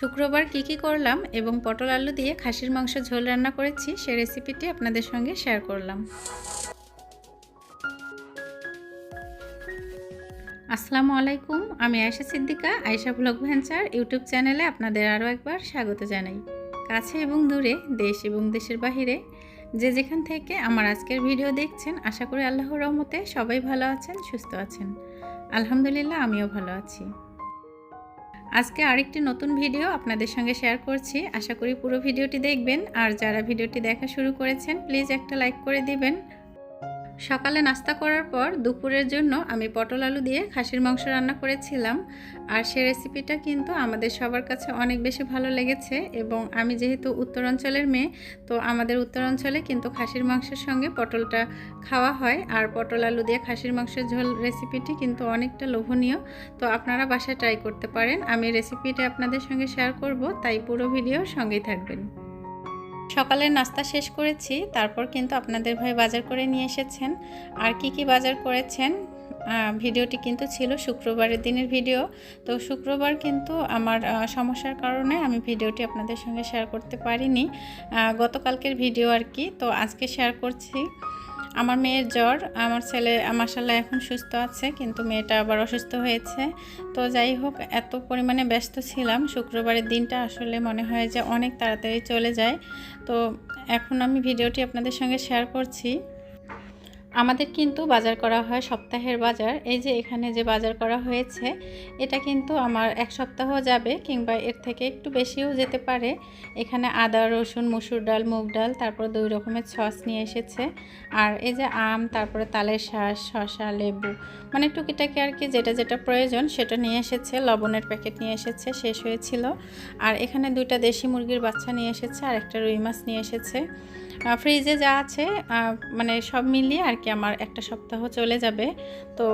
শুক্রবার কি কি করলাম এবং পটল আলু দিয়ে খাসির মাংস ঝোল রান্না করেছি, সে রেসিপিটি আপনাদের সঙ্গে শেয়ার করলাম। আসসালামু আলাইকুম, আমি Ayesha Siddika, Ayesha blog venture YouTube চ্যানেলে আপনাদের আরও একবার স্বাগত জানাই। কাছে এবং দূরে, দেশ এবং দেশের বাহিরে, যে যেখান থেকে আমার আজকের ভিডিও দেখছেন, আশা করি আল্লাহর রহমতে সবাই ভালো আছেন, সুস্থ আছেন। আলহামদুলিল্লাহ, আমিও ভালো আছি। আজকে আরেকটি নতুন ভিডিও আপনাদের সঙ্গে শেয়ার করছি। আশা করি পুরো ভিডিওটি দেখবেন। আর যারা ভিডিওটি দেখা শুরু করেছেন, প্লিজ একটা লাইক করে দিবেন। সকালে নাস্তা করার পর দুপুরের জন্য আমি পটল আলু দিয়ে খাসির মাংস রান্না করেছিলাম। আর সে রেসিপিটা কিন্তু আমাদের সবার কাছে অনেক বেশি ভালো লেগেছে এবং আমি যেহেতু উত্তরাঞ্চলের মেয়ে, তো আমাদের উত্তরাঞ্চলে কিন্তু খাসির মাংসের সঙ্গে পটলটা খাওয়া হয়। আর পটল আলু দিয়ে খাসির মাংসের ঝোল রেসিপিটি কিন্তু অনেকটা লোভনীয়। তো আপনারা বাসায় ট্রাই করতে পারেন। আমি রেসিপিটা আপনাদের সঙ্গে শেয়ার করব, তাই পুরো ভিডিও সঙ্গেই থাকবেন। সকালের নাস্তা শেষ করেছি, তারপর কিন্তু আপনাদের ভাই বাজার করে নিয়ে এসেছেন। আর কি কি বাজার করেছেন? ভিডিওটি কিন্তু ছিল শুক্রবারের দিনের ভিডিও। তো শুক্রবার কিন্তু আমার সমস্যার কারণে আমি ভিডিওটি আপনাদের সঙ্গে শেয়ার করতে পারিনি। গতকালকের ভিডিও আর কি। তো আজকে শেয়ার করছি আমার মেয়ের জ্বর, আমার ছেলে মাসাল্লাহ এখন সুস্থ আছে, কিন্তু মেয়েটা আবার অসুস্থ হয়েছে। তো যাই হোক, এত পরিমাণে ব্যস্ত ছিলাম। শুক্রবারের দিনটা আসলে মনে হয় যে অনেক তাড়াতাড়ি চলে যায়। তো এখন আমি ভিডিওটি আপনাদের সঙ্গে শেয়ার করছি। আমাদের কিন্তু বাজার করা হয় সপ্তাহের বাজার। এই যে এখানে যে বাজার করা হয়েছে, এটা কিন্তু আমার এক সপ্তাহ যাবে কিংবা এর থেকে একটু বেশিও যেতে পারে। এখানে আদা, রসুন, মুসুর ডাল, মুগ ডাল, তারপর দুই রকমের সস নিয়ে এসেছে। আর এই যে আম, তারপরে তালের শাঁস শশা লেবু মানে টুকিটাকি আর কি যেটা যেটা প্রয়োজন সেটা নিয়ে এসেছে, লবণের প্যাকেট নিয়ে এসেছে, শেষ হয়েছিল। আর এখানে দুইটা দেশি মুরগির বাচ্চা নিয়ে এসেছে আর একটা রুই মাছ নিয়ে এসেছে। ফ্রিজে যা আছে মানে সব মিলিয়ে আর কি আমার একটা সপ্তাহ চলে যাবে। তো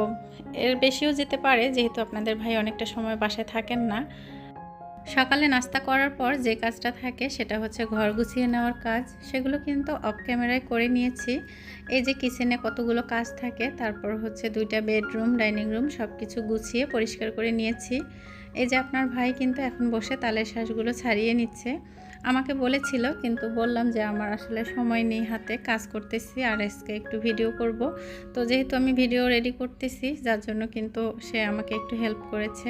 এর বেশিও যেতে পারে, যেহেতু আপনাদের ভাই অনেকটা সময় বাসায় থাকেন না। সকালে নাস্তা করার পর যে কাজটা থাকে সেটা হচ্ছে ঘর গুছিয়ে নেওয়ার কাজ। সেগুলো কিন্তু অফ ক্যামেরায় করে নিয়েছি। এই যে কিচেনে কতগুলো কাজ থাকে, তারপর হচ্ছে দুইটা বেডরুম ডাইনিং রুম সব কিছু গুছিয়ে পরিষ্কার করে নিয়েছি। এই যে আপনার ভাই কিন্তু এখন বসে তালের শ্বাসগুলো ছাড়িয়ে নিচ্ছে। আমাকে বলেছিল, কিন্তু বললাম যে আমার আসলে সময় নেই হাতে, কাজ করতেছি আর আজকে একটু ভিডিও করব। তো যেহেতু আমি ভিডিও রেডি করতেছি, যার জন্য কিন্তু সে আমাকে একটু হেল্প করেছে।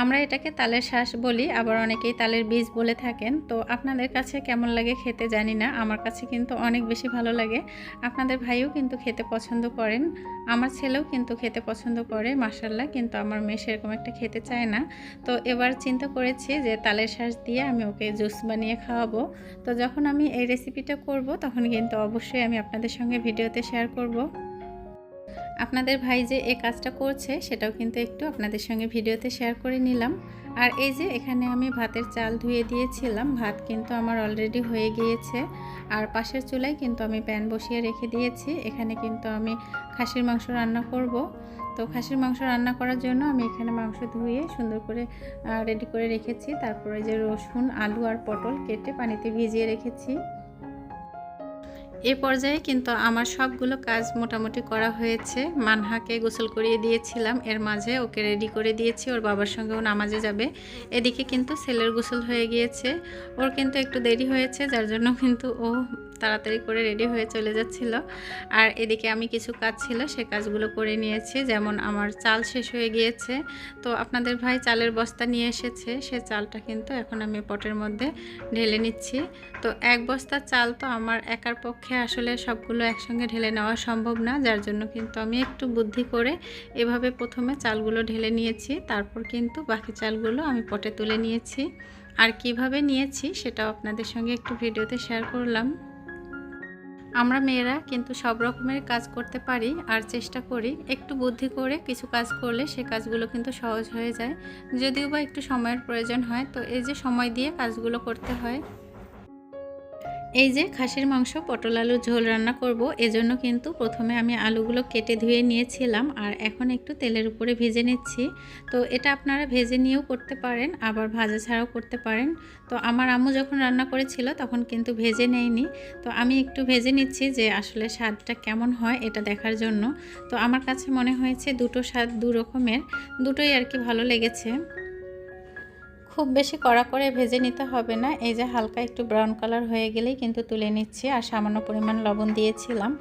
আমরা এটাকে তালের শ্বাস বলি, আবার অনেকেই তালের বীজ বলে থাকেন। তো আপনাদের কাছে কেমন লাগে খেতে জানি না, আমার কাছে কিন্তু অনেক বেশি ভালো লাগে। আপনাদের ভাইও কিন্তু খেতে পছন্দ করেন, আমার ছেলেও কিন্তু খেতে পছন্দ করে মাসাল্লাহ কিন্তু আমার মেয়ে সেরকম একটা খেতে চায় না। তো এবার চিন্তা করেছি যে তালের শ্বাস দিয়ে আমি ওকে জুস বানিয়ে খাওয়াবো। তো যখন আমি এই রেসিপিটা করব, তখন কিন্তু অবশ্যই আমি আপনাদের সঙ্গে ভিডিওতে শেয়ার করব। আপনাদের ভাই যে এই কাজটা করছে সেটাও কিন্তু একটু আপনাদের সঙ্গে ভিডিওতে শেয়ার করে নিলাম। আর এই যে এখানে আমি ভাতের চাল ধুয়ে দিয়েছিলাম, ভাত কিন্তু আমার অলরেডি হয়ে গিয়েছে। আর পাশের চুলায় কিন্তু আমি প্যান বসিয়ে রেখে দিয়েছি। এখানে কিন্তু আমি খাসির মাংস রান্না করব। তো খাসির মাংস রান্না করার জন্য আমি এখানে মাংস ধুয়ে সুন্দর করে রেডি করে রেখেছি। তারপরে যে রসুন, আলু আর পটল কেটে পানিতে ভিজিয়ে রেখেছি। এ পর্যায়ে কিন্তু আমার সবগুলো কাজ মোটামুটি করা হয়েছে। মানহাকে গোসল করিয়ে দিয়েছিলাম। এর মাঝে ওকে রেডি করে দিয়েছি। ওর বাবার সঙ্গে ও নামাজে যাবে। এদিকে কিন্তু ছেলের গোসল হয়ে গিয়েছে। ওর কিন্তু একটু দেরি হয়েছে, যার জন্য কিন্তু ও তাড়াতাড়ি করে রেডি হয়ে চলে যাচ্ছিল। আর এদিকে আমি কিছু কাজ ছিল, সে কাজগুলো করে নিয়েছি। যেমন আমার চাল শেষ হয়ে গিয়েছে। তো আপনাদের ভাই চালের বস্তা নিয়ে এসেছে। সে চালটা কিন্তু এখন আমি পটের মধ্যে ঢেলে নিচ্ছি। তো এক বস্তা চাল তো আমার একার পক্ষে আসলে সবগুলো একসঙ্গে ঢেলে নেওয়া সম্ভব না। যার জন্য কিন্তু আমি একটু বুদ্ধি করে এভাবে প্রথমে চালগুলো ঢেলে নিয়েছি। তারপর কিন্তু বাকি চালগুলো আমি পটে তুলে নিয়েছি। আর কীভাবে নিয়েছি সেটাও আপনাদের সঙ্গে একটু ভিডিওতে শেয়ার করলাম। আমরা মেয়েরা কিন্তু সব রকমের কাজ করতে পারি আর চেষ্টা করি একটু বুদ্ধি করে কিছু কাজ করলে সে কাজগুলো কিন্তু সহজ হয়ে যায়। যদিও বা একটু সময়ের প্রয়োজন হয়, তো এই যে সময় দিয়ে কাজগুলো করতে হয় এই যে খাসির মাংস, পটল আলু ঝোল রান্না করব, এজন্য কিন্তু প্রথমে আমি আলুগুলো কেটে ধুয়ে নিয়েছিলাম আর এখন একটু তেলের উপরে ভেজে নিচ্ছি। তো এটা আপনারা ভেজে নিয়েও করতে পারেন, আবার ভাজা ছাড়াও করতে পারেন। তো আমার আম্মু যখন রান্না করেছিল তখন কিন্তু ভেজে নেয়নি। তো আমি একটু ভেজে নিচ্ছি যে আসলে স্বাদটা কেমন হয় এটা দেখার জন্য। তো আমার কাছে মনে হয়েছে দুটো স্বাদ দু রকমের, দুটোই আর কি ভালো লেগেছে। খুব বেশি কড়া করে ভেজে নিতে হবে না। এই যে হালকা একটু ব্রাউন কালার হয়ে গেলেই কিন্তু তুলে নিচ্ছি আর সামান্য পরিমাণ লবণ দিয়েছিলাম।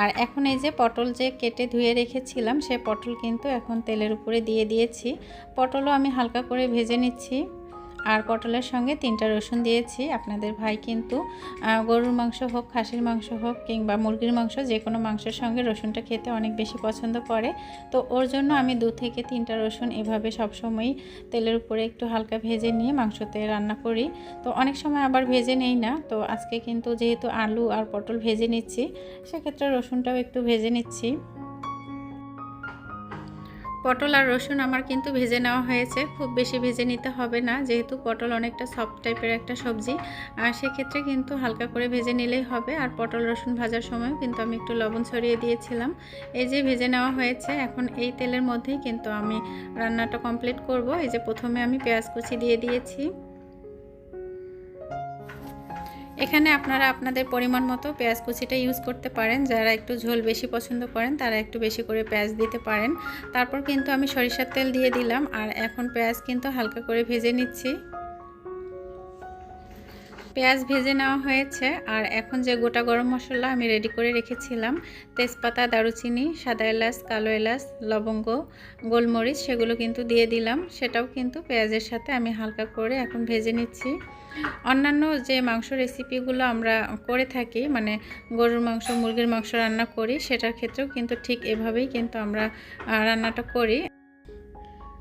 আর এখন এই যে পটল যে কেটে ধুয়ে রেখেছিলাম, সে পটল কিন্তু এখন তেলের উপরে দিয়ে দিয়েছি। পটলও আমি হালকা করে ভেজে নিচ্ছি। আর পটলের সঙ্গে তিনটা রসুন দিয়েছি। আপনাদের ভাই কিন্তু গরুর মাংস হোক, খাসির মাংস হোক কিংবা মুরগির মাংস যে কোনো মাংসের সঙ্গে রসুনটা খেতে অনেক বেশি পছন্দ করে। তো ওর জন্য আমি দু থেকে তিনটা রসুন এভাবে সবসময় তেলের উপরে একটু হালকা ভেজে নিয়ে মাংসতে রান্না করি। তো অনেক সময় আবার ভেজে নেই না। তো আজকে কিন্তু যেহেতু আলু আর পটল ভেজে নিচ্ছি, সেক্ষেত্রে রসুনটাও একটু ভেজে নিচ্ছি। পটল আর রসুন আমার কিন্তু ভেজে নেওয়া হয়েছে। খুব বেশি ভেজে নিতে হবে না, যেহেতু পটল অনেকটা সফট টাইপের একটা সবজি। আর সেক্ষেত্রে কিন্তু হালকা করে ভেজে নিলেই হবে। আর পটল রসুন ভাজার সময়ও কিন্তু আমি একটু লবণ ছড়িয়ে দিয়েছিলাম। এই যে ভেজে নেওয়া হয়েছে, এখন এই তেলের মধ্যেই কিন্তু আমি রান্নাটা কমপ্লিট করব। এই যে প্রথমে আমি পেঁয়াজ কুচি দিয়ে দিয়েছি। এখানে আপনারা আপনাদের পরিমাণ মতো পেঁয়াজ কুচিটা ইউজ করতে পারেন। যারা একটু ঝোল বেশি পছন্দ করেন, তারা একটু বেশি করে পেঁয়াজ দিতে পারেন। তারপর কিন্তু আমি সরিষার তেল দিয়ে দিলাম। আর এখন পেঁয়াজ কিন্তু হালকা করে ভেজে নিচ্ছি। পেঁয়াজ ভেজে নেওয়া হয়েছে আর এখন যে গোটা গরম মশলা আমি রেডি করে রেখেছিলাম, তেজপাতা, দারুচিনি, সাদা এলাচ, কালো এলাচ, লবঙ্গ, গোলমরিচ সেগুলো কিন্তু দিয়ে দিলাম। সেটাও কিন্তু পেঁয়াজের সাথে আমি হালকা করে এখন ভেজে নিচ্ছি। অন্যান্য যে মাংস রেসিপিগুলো আমরা করে থাকি মানে গরুর মাংস, মুরগির মাংস রান্না করি, সেটার ক্ষেত্রেও কিন্তু ঠিক এভাবেই কিন্তু আমরা রান্নাটা করি।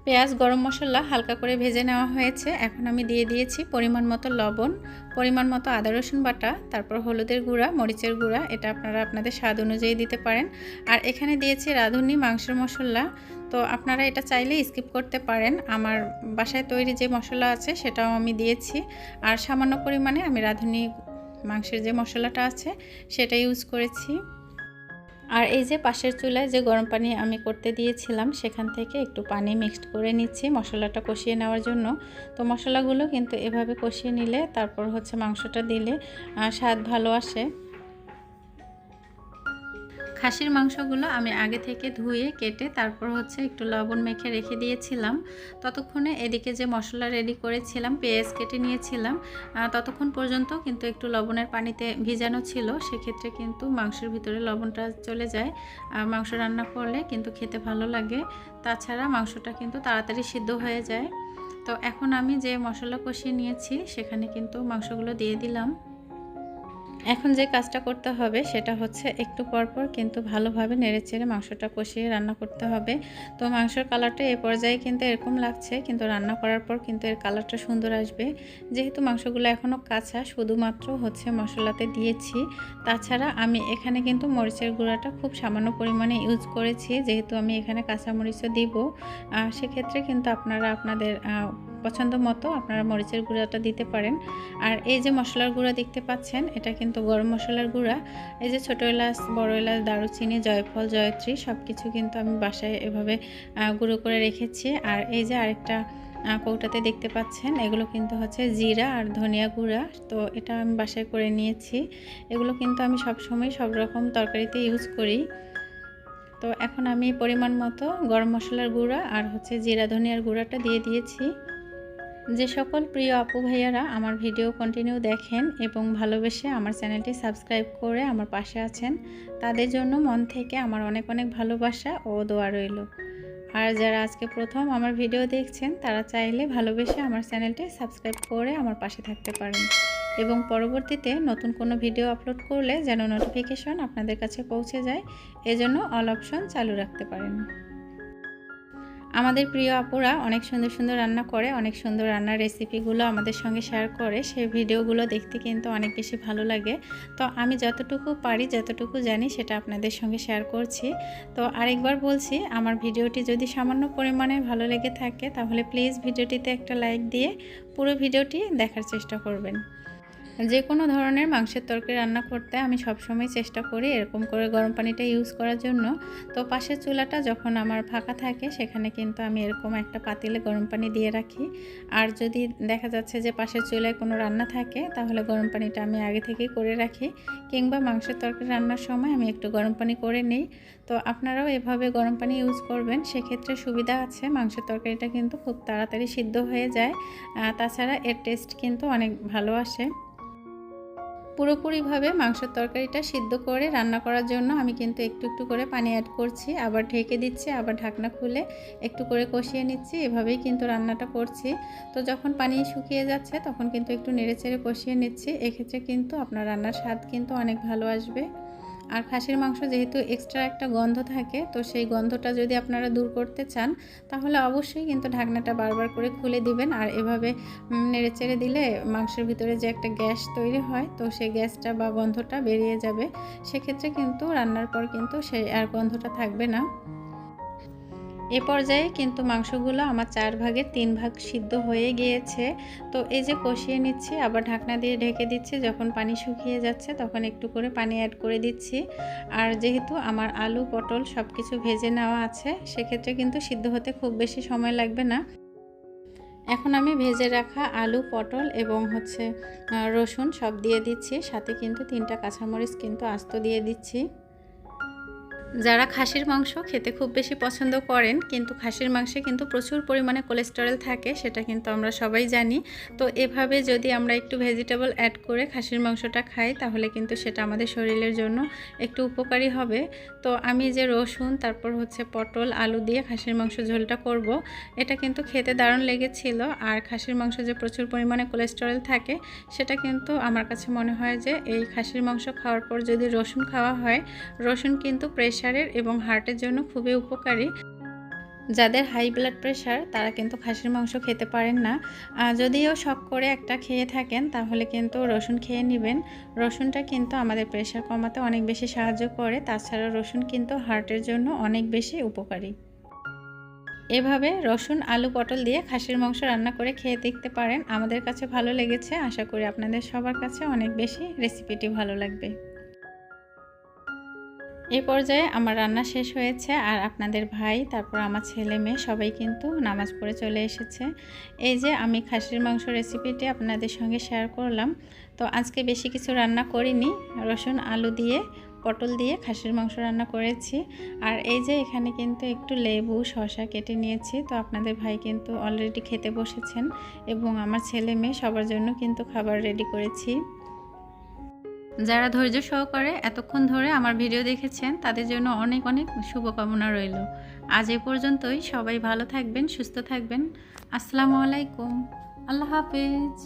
পেঁয়াজ, গরম মশলা হালকা করে ভেজে নেওয়া হয়েছে। এখন আমি দিয়ে দিয়েছি পরিমাণ মতো লবণ, পরিমাণ মতো আদা, রসুন বাটা, তারপর হলুদের গুঁড়া, মরিচের গুঁড়া, এটা আপনারা আপনাদের স্বাদ অনুযায়ী দিতে পারেন। আর এখানে দিয়েছি রাঁধুনি মাংসের মশলা। তো আপনারা এটা চাইলে স্কিপ করতে পারেন। আমার বাসায় তৈরি যে মশলা আছে সেটাও আমি দিয়েছি। আর সামান্য পরিমাণে আমি রাঁধুনি মাংসের যে মশলাটা আছে সেটা ইউজ করেছি। আর এই যে পাশের চুলায় যে গরম পানি আমি করতে দিয়েছিলাম, সেখান থেকে একটু পানি মিক্সড করে নিচ্ছি মশলাটা কষিয়ে নেওয়ার জন্য। তো মশলাগুলো কিন্তু এভাবে কষিয়ে নিলে তারপর হচ্ছে মাংসটা দিলে স্বাদ ভালো আসে। খাসির মাংসগুলো আমি আগে থেকে ধুয়ে, কেটে তারপর হচ্ছে একটু লবণ মেখে রেখে দিয়েছিলাম। ততক্ষণে এদিকে যে মশলা রেডি করেছিলাম, পেঁয়াজ কেটে নিয়েছিলাম ততক্ষণ পর্যন্ত কিন্তু একটু লবণের পানিতে ভিজানো ছিল। সেক্ষেত্রে কিন্তু মাংসের ভিতরে লবণটা চলে যায়। মাংস রান্না করলে কিন্তু খেতে ভালো লাগে। তাছাড়া মাংসটা কিন্তু তাড়াতাড়ি সিদ্ধ হয়ে যায়। তো এখন আমি যে মশলা কষিয়ে নিয়েছি, সেখানে কিন্তু মাংসগুলো দিয়ে দিলাম। এখন যে কাজটা করতে হবে সেটা হচ্ছে একটু পরপর কিন্তু ভালোভাবে নেড়েচেড়ে মাংসটা কষিয়ে রান্না করতে হবে। তো মাংসের কালারটা এ পর্যায়ে কিন্তু এরকম লাগছে, কিন্তু রান্না করার পর কিন্তু এর কালারটা সুন্দর আসবে। যেহেতু মাংসগুলো এখনও কাঁচা, শুধুমাত্র হচ্ছে মশলাতে দিয়েছি, তাছাড়া আমি এখানে কিন্তু মরিচের গুঁড়াটা খুব সামান্য পরিমাণে ইউজ করেছি, যেহেতু আমি এখানে কাঁচা মরিচও দিব সেক্ষেত্রে কিন্তু আপনারা আপনাদের পছন্দ মতো আপনারা মরিচের গুঁড়াটা দিতে পারেন। আর এই যে মশলার গুঁড়া দেখতে পাচ্ছেন, এটা কিন্তু গরম মশলার গুঁড়া। এই যে ছোটো এলাচ, বড় এলাচ, দারুচিনি, জয়ফল, জয়ত্রী সব কিছু কিন্তু আমি বাসায় এভাবে গুঁড়ো করে রেখেছি। আর এই যে আরেকটা কৌটাতে দেখতে পাচ্ছেন, এগুলো কিন্তু হচ্ছে জিরা আর ধনিয়া গুঁড়া। তো এটা আমি বাসায় করে নিয়েছি। এগুলো কিন্তু আমি সবসময় সব রকম তরকারিতে ইউজ করি। তো এখন আমি পরিমাণ মতো গরম মশলার গুঁড়া আর হচ্ছে জিরা, ধনিয়ার গুঁড়াটা দিয়ে দিয়েছি। যে সকল প্রিয় আপু ভাইয়ারা আমার ভিডিও কন্টিনিউ দেখেন এবং ভালোবেসে আমার চ্যানেলটি সাবস্ক্রাইব করে আমার পাশে আছেন, তাদের জন্য মন থেকে আমার অনেক অনেক ভালোবাসা ও দোয়া রইল। আর যারা আজকে প্রথম আমার ভিডিও দেখছেন, তারা চাইলে ভালোবেসে আমার চ্যানেলটি সাবস্ক্রাইব করে আমার পাশে থাকতে পারেন। এবং পরবর্তীতে নতুন কোনো ভিডিও আপলোড করলে যেন নোটিফিকেশন আপনাদের কাছে পৌঁছে যায়, এজন্য অল অপশন চালু রাখতে পারেন। আমাদের প্রিয় আপুরা অনেক সুন্দর সুন্দর রান্না করে, অনেক সুন্দর রান্নার রেসিপিগুলো আমাদের সঙ্গে শেয়ার করে, সেই ভিডিওগুলো দেখতে কিন্তু অনেক বেশি ভালো লাগে। তো আমি যতটুকু পারি, যতটুকু জানি সেটা আপনাদের সঙ্গে শেয়ার করছি। তো আরেকবার বলছি, আমার ভিডিওটি যদি সামান্য পরিমাণে ভালো লেগে থাকে, তাহলে প্লিজ ভিডিওটিতে একটা লাইক দিয়ে পুরো ভিডিওটি দেখার চেষ্টা করবেন। যে কোনো ধরনের মাংসের তরকারি রান্না করতে আমি সবসময় চেষ্টা করি এরকম করে গরম পানিটা ইউজ করার জন্য। তো পাশের চুলাটা যখন আমার ফাঁকা থাকে, সেখানে কিন্তু আমি এরকম একটা পাতিলে গরম পানি দিয়ে রাখি। আর যদি দেখা যাচ্ছে যে পাশের চুলায় কোনো রান্না থাকে, তাহলে গরম পানিটা আমি আগে থেকেই করে রাখি। কিংবা মাংসের তরকারি রান্নার সময় আমি একটু গরম পানি করে নিই। তো আপনারাও এভাবে গরম পানি ইউজ করবেন। সেক্ষেত্রে সুবিধা আছে, মাংসের তরকারিটা কিন্তু খুব তাড়াতাড়ি সিদ্ধ হয়ে যায়। তাছাড়া এর টেস্ট কিন্তু অনেক ভালো আসে। পুরোপুরিভাবে মাংসের তরকারিটা সিদ্ধ করে রান্না করার জন্য আমি কিন্তু একটু একটু করে পানি অ্যাড করছি। আবার ঢেকে দিচ্ছি, আবার ঢাকনা খুলে একটু করে কষিয়ে নিচ্ছি। এভাবেই কিন্তু রান্নাটা করছি। তো যখন পানি শুকিয়ে যাচ্ছে তখন কিন্তু একটু নেড়ে চেড়ে কষিয়ে নিচ্ছি। এক্ষেত্রে কিন্তু আপনার রান্নার স্বাদ কিন্তু অনেক ভালো আসবে। আর খাসির মাংস যেহেতু এক্সট্রা একটা গন্ধ থাকে, তো সেই গন্ধটা যদি আপনারা দূর করতে চান, তাহলে অবশ্যই কিন্তু ঢাকনাটা বারবার করে খুলে দিবেন। আর এভাবে নেড়ে চেড়ে দিলে মাংসের ভিতরে যে একটা গ্যাস তৈরি হয়, তো সেই গ্যাসটা বা গন্ধটা বেরিয়ে যাবে। সেক্ষেত্রে কিন্তু রান্নার পর কিন্তু সেই আর গন্ধটা থাকবে না। এ পর্যায়ে কিন্তু মাংসগুলো আমার চার ভাগের তিন ভাগ সিদ্ধ হয়ে গিয়েছে। তো এই যে কষিয়ে নিচ্ছি, আবার ঢাকনা দিয়ে ঢেকে দিচ্ছি। যখন পানি শুকিয়ে যাচ্ছে, তখন একটু করে পানি অ্যাড করে দিচ্ছি। আর যেহেতু আমার আলু, পটল সব কিছু ভেজে নেওয়া আছে, সেক্ষেত্রে কিন্তু সিদ্ধ হতে খুব বেশি সময় লাগবে না। এখন আমি ভেজে রাখা আলু, পটল এবং হচ্ছে রসুন সব দিয়ে দিচ্ছি। সাথে কিন্তু তিনটা কাঁচামরিচ কিন্তু আস্ত দিয়ে দিচ্ছি। যারা খাসির মাংস খেতে খুব বেশি পছন্দ করেন, কিন্তু খাসির মাংসে কিন্তু প্রচুর পরিমাণে কোলেস্টেরল থাকে, সেটা কিন্তু আমরা সবাই জানি। তো এভাবে যদি আমরা একটু ভেজিটেবল অ্যাড করে খাসির মাংসটা খাই, তাহলে কিন্তু সেটা আমাদের শরীরের জন্য একটু উপকারী হবে। তো আমি যে রসুন, তারপর হচ্ছে পটল, আলু দিয়ে খাসির মাংস ঝোলটা করব, এটা কিন্তু খেতে দারুণ লেগেছিল। আর খাসির মাংস যে প্রচুর পরিমাণে কোলেস্টেরল থাকে, সেটা কিন্তু আমার কাছে মনে হয় যে, এই খাসির মাংস খাওয়ার পর যদি রসুন খাওয়া হয়, রসুন কিন্তু প্রেশার প্রেশারের এবং হার্টের জন্য খুবই উপকারী। যাদের হাই ব্লাড প্রেশার তারা কিন্তু খাসির মাংস খেতে পারেন না। যদিও শখ করে একটা খেয়ে থাকেন, তাহলে কিন্তু রসুন খেয়ে নেবেন। রসুনটা কিন্তু আমাদের প্রেশার কমাতে অনেক বেশি সাহায্য করে, তাছাড়া রসুন কিন্তু হার্টের জন্য অনেক বেশি উপকারী। এভাবে রসুন, আলু, পটল দিয়ে খাসির মাংস রান্না করে খেয়ে দেখতে পারেন। আমাদের কাছে ভালো লেগেছে। আশা করি আপনাদের সবার কাছে অনেক বেশি রেসিপিটি ভালো লাগবে। এই পর্যায়ে আমার রান্না শেষ হয়েছে আর আপনাদের ভাই, তারপর আমার ছেলে মেয়ে সবাই কিন্তু নামাজ পড়ে চলে এসেছে। এই যে আমি খাসির মাংস রেসিপিটি আপনাদের সঙ্গে শেয়ার করলাম। তো আজকে বেশি কিছু রান্না করিনি, রসুন, আলু দিয়ে, পটল দিয়ে খাসির মাংস রান্না করেছি। আর এই যে এখানে কিন্তু একটু লেবু শশা কেটে নিয়েছি। তো আপনাদের ভাই কিন্তু অলরেডি খেতে বসেছেন এবং আমার ছেলে মেয়ে সবার জন্য কিন্তু খাবার রেডি করেছি। যারা ধৈর্য সহকারে এতক্ষণ ধরে আমার ভিডিও দেখেছেন, তাদের জন্য অনেক অনেক শুভকামনা রইল। আজ এ পর্যন্তই। সবাই ভালো থাকবেন, সুস্থ থাকবেন। আসসালামু আলাইকুম। আল্লাহ হাফেজ।